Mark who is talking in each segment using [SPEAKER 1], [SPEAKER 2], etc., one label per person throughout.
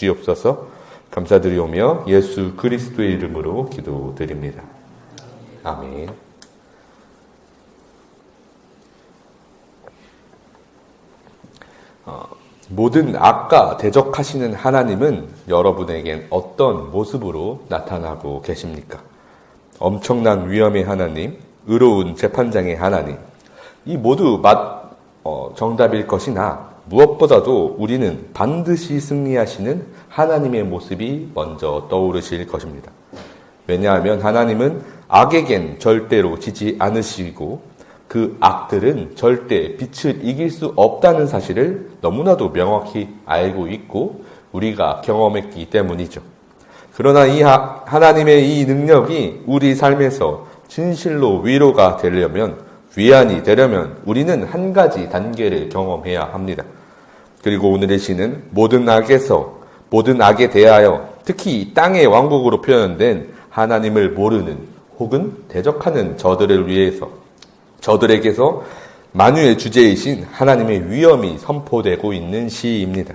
[SPEAKER 1] 주옵소서 감사드리오며 예수 그리스도의 이름으로 기도드립니다. 아멘. 어, 모든 악과 대적하시는 하나님은 여러분에겐 어떤 모습으로 나타나고 계십니까? 엄청난 위험의 하나님, 의로운 재판장의 하나님, 이 모두 맞, 어, 정답일 것이나 무엇보다도 우리는 반드시 승리하시는 하나님의 모습이 먼저 떠오르실 것입니다. 왜냐하면 하나님은 악에겐 절대로 지지 않으시고 그 악들은 절대 빛을 이길 수 없다는 사실을 너무나도 명확히 알고 있고 우리가 경험했기 때문이죠. 그러나 이 하, 하나님의 이 능력이 우리 삶에서 진실로 위로가 되려면 위안이 되려면 우리는 한 가지 단계를 경험해야 합니다. 그리고 오늘의 시는 모든 악에서 모든 악에 대하여 특히 땅의 왕국으로 표현된 하나님을 모르는 혹은 대적하는 저들을 위해서 저들에게서 만유의 주제이신 하나님의 위엄이 선포되고 있는 시입니다.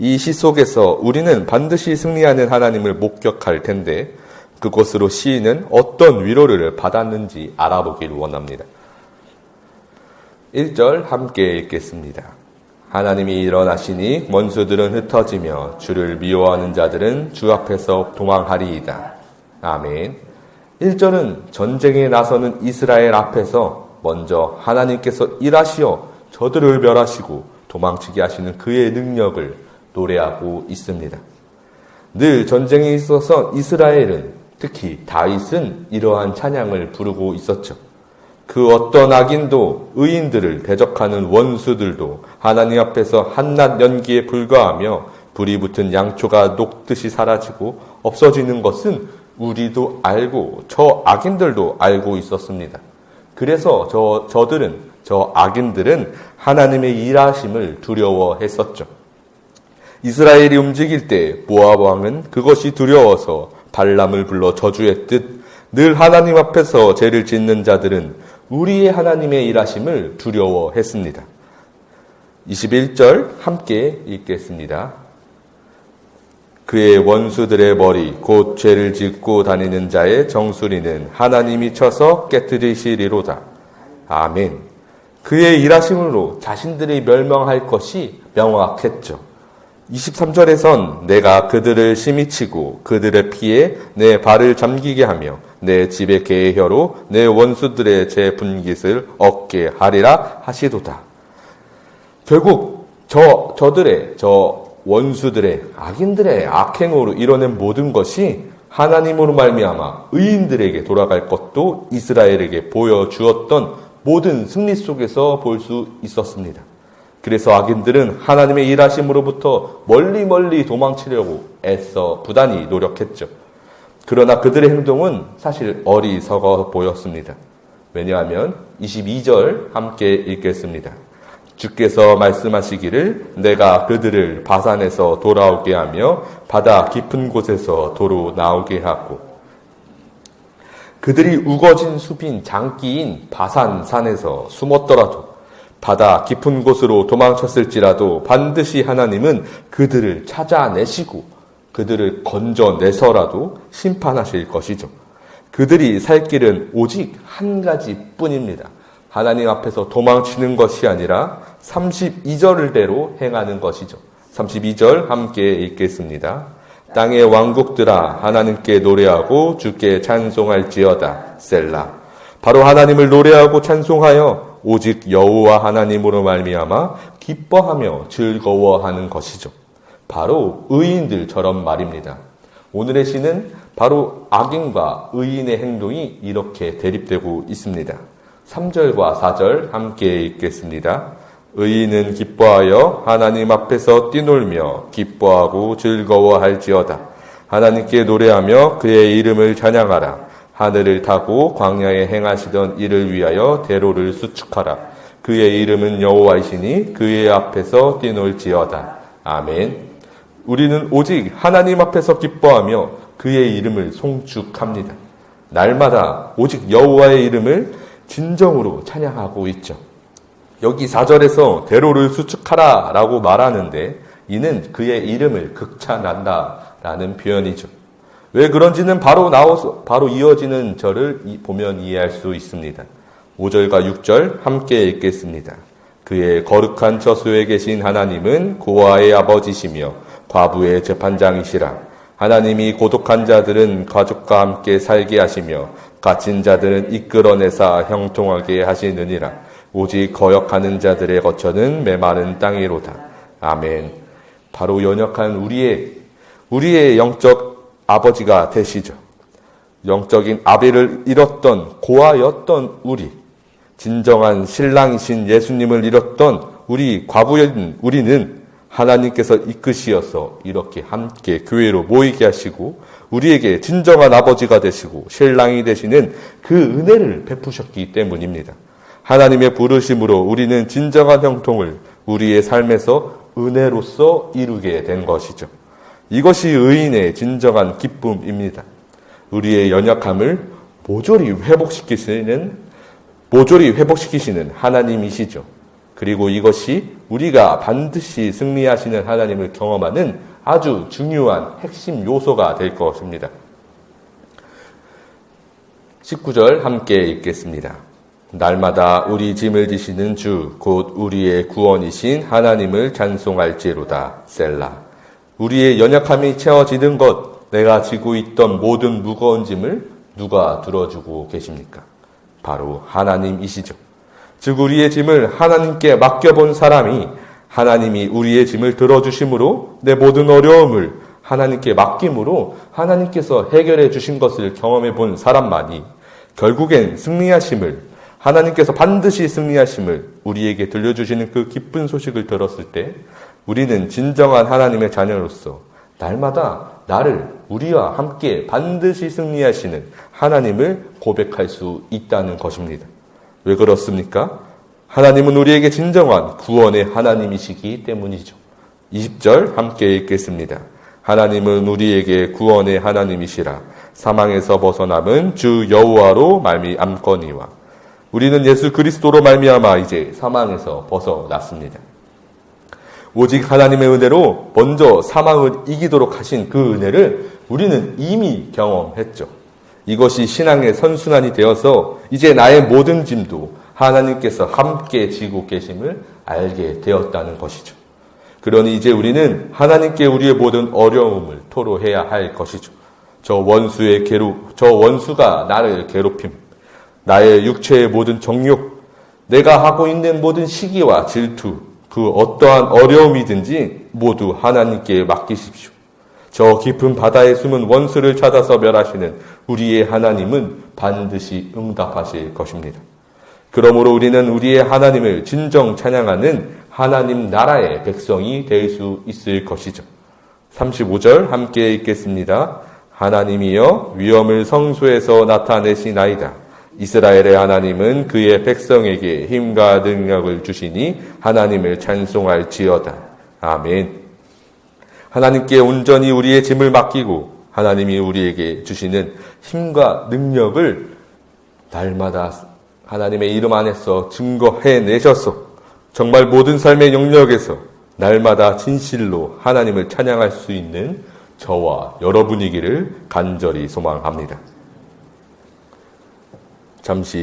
[SPEAKER 1] 이 시 속에서 우리는 반드시 승리하는 하나님을 목격할 텐데 그곳으로 시인은 어떤 위로를 받았는지 알아보기를 원합니다. 1절 함께 읽겠습니다. 하나님이 일어나시니 원수들은 흩어지며 주를 미워하는 자들은 주 앞에서 도망하리이다. 아멘. 1절은 전쟁에 나서는 이스라엘 앞에서 먼저 하나님께서 일하시어 저들을 멸하시고 도망치게 하시는 그의 능력을 노래하고 있습니다. 늘 전쟁에 있어서 이스라엘은 특히 다윗은 이러한 찬양을 부르고 있었죠. 그 어떤 악인도 의인들을 대적하는 원수들도 하나님 앞에서 한낱 연기에 불과하며 불이 붙은 양초가 녹듯이 사라지고 없어지는 것은 우리도 알고 저 악인들도 알고 있었습니다. 그래서 저, 저들은, 저 악인들은 하나님의 일하심을 두려워했었죠. 이스라엘이 움직일 때 모압 왕은 그것이 두려워서 발람을 불러 저주했듯 늘 하나님 앞에서 죄를 짓는 자들은 우리의 하나님의 일하심을 두려워했습니다. 21절 함께 읽겠습니다. 그의 원수들의 머리 곧 죄를 짓고 다니는 자의 정수리는 하나님이 쳐서 깨뜨리시리로다. 아멘. 그의 일하심으로 자신들이 멸망할 것이 명확했죠. 23절에선 내가 그들을 심히 치고 그들의 피에 내 발을 잠기게 하며 내 집의 계혀로 내 원수들의 제 분깃을 얻게 하리라 하시도다. 결국 저 저들의 저 원수들의 악인들의 악행으로 이뤄낸 모든 것이 하나님으로 말미암아 의인들에게 돌아갈 것도 이스라엘에게 보여주었던 모든 승리 속에서 볼 수 있었습니다. 그래서 악인들은 하나님의 일하심으로부터 멀리 멀리 도망치려고 애써 부단히 노력했죠. 그러나 그들의 행동은 사실 어리석어 보였습니다. 왜냐하면 22절 함께 읽겠습니다. 주께서 말씀하시기를 내가 그들을 바산에서 돌아오게 하며 바다 깊은 곳에서 도로 나오게 하고 그들이 우거진 숲인 장기인 바산산에서 숨었더라도 바다 깊은 곳으로 도망쳤을지라도 반드시 하나님은 그들을 찾아내시고 그들을 건져내서라도 심판하실 것이죠. 그들이 살 길은 오직 한 가지 뿐입니다. 하나님 앞에서 도망치는 것이 아니라 32절대로 행하는 것이죠. 32절 함께 읽겠습니다. 땅의 왕국들아 하나님께 노래하고 주께 찬송할지어다 셀라. 바로 하나님을 노래하고 찬송하여 오직 여호와 하나님으로 말미암아 기뻐하며 즐거워하는 것이죠. 바로 의인들처럼 말입니다. 오늘의 시는 바로 악인과 의인의 행동이 이렇게 대립되고 있습니다. 3절과 4절 함께 읽겠습니다. 의인은 기뻐하여 하나님 앞에서 뛰놀며 기뻐하고 즐거워할지어다. 하나님께 노래하며 그의 이름을 찬양하라. 하늘을 타고 광야에 행하시던 이를 위하여 대로를 수축하라. 그의 이름은 여호와이시니 그의 앞에서 뛰놀지어다. 아멘. 우리는 오직 하나님 앞에서 기뻐하며 그의 이름을 송축합니다. 날마다 오직 여호와의 이름을 진정으로 찬양하고 있죠. 여기 4절에서 대로를 수축하라 라고 말하는데 이는 그의 이름을 극찬한다 라는 표현이죠. 왜 그런지는 바로 나와서 바로 이어지는 절을 이- 보면 이해할 수 있습니다. 5절과 6절 함께 읽겠습니다. 그의 거룩한 처소에 계신 하나님은 고아의 아버지시며 과부의 재판장이시라. 하나님이 고독한 자들은 가족과 함께 살게 하시며 갇힌 자들은 이끌어내사 형통하게 하시느니라. 오직 거역하는 자들의 거처는 메마른 땅이로다. 아멘. 바로 연약한 우리의 우리의 영적 아버지가 되시죠. 영적인 아비를 잃었던 고아였던 우리, 진정한 신랑이신 예수님을 잃었던 우리 과부인 우리는 하나님께서 이끄시어서 이렇게 함께 교회로 모이게 하시고 우리에게 진정한 아버지가 되시고 신랑이 되시는 그 은혜를 베푸셨기 때문입니다. 하나님의 부르심으로 우리는 진정한 형통을 우리의 삶에서 은혜로서 이루게 된 것이죠. 이것이 의인의 진정한 기쁨입니다. 우리의 연약함을 모조리 회복시키시는 모조리 회복시키시는 하나님이시죠. 그리고 이것이 우리가 반드시 승리하시는 하나님을 경험하는 아주 중요한 핵심 요소가 될 것입니다. 19절 함께 읽겠습니다. 날마다 우리 짐을 지시는 주, 곧 우리의 구원이신 하나님을 찬송할지로다. 셀라. 우리의 연약함이 채워지는 것, 내가 지고 있던 모든 무거운 짐을 누가 들어주고 계십니까? 바로 하나님이시죠. 즉, 우리의 짐을 하나님께 맡겨본 사람이 하나님이 우리의 짐을 들어주심으로 내 모든 어려움을 하나님께 맡김으로 하나님께서 해결해 주신 것을 경험해 본 사람만이 결국엔 승리하심을 하나님께서 반드시 승리하심을 우리에게 들려주시는 그 기쁜 소식을 들었을 때 우리는 진정한 하나님의 자녀로서 날마다 나를 우리와 함께 반드시 승리하시는 하나님을 고백할 수 있다는 것입니다. 왜 그렇습니까? 하나님은 우리에게 진정한 구원의 하나님이시기 때문이죠. 20절 함께 읽겠습니다. 하나님은 우리에게 구원의 하나님이시라 사망에서 벗어남은 주 여호와로 말미암거니와 우리는 예수 그리스도로 말미암아 이제 사망에서 벗어났습니다. 오직 하나님의 은혜로 먼저 사망을 이기도록 하신 그 은혜를 우리는 이미 경험했죠. 이것이 신앙의 선순환이 되어서 이제 나의 모든 짐도 하나님께서 함께 지고 계심을 알게 되었다는 것이죠. 그러니 이제 우리는 하나님께 우리의 모든 어려움을 토로해야 할 것이죠. 저 원수의 괴롭, 저 원수가 나를 괴롭힘, 나의 육체의 모든 정욕, 내가 하고 있는 모든 시기와 질투, 그 어떠한 어려움이든지 모두 하나님께 맡기십시오. 저 깊은 바다에 숨은 원수를 찾아서 멸하시는 우리의 하나님은 반드시 응답하실 것입니다. 그러므로 우리는 우리의 하나님을 진정 찬양하는 하나님 나라의 백성이 될 수 있을 것이죠. 35절 함께 읽겠습니다. 하나님이여 위엄을 성소에서 나타내시나이다. 이스라엘의 하나님은 그의 백성에게 힘과 능력을 주시니 하나님을 찬송할지어다. 아멘. 하나님께 온전히 우리의 짐을 맡기고 하나님이 우리에게 주시는 힘과 능력을 날마다 하나님의 이름 안에서 증거해 내셔서 정말 모든 삶의 영역에서 날마다 진실로 하나님을 찬양할 수 있는 저와 여러분이기를 간절히 소망합니다. 잠시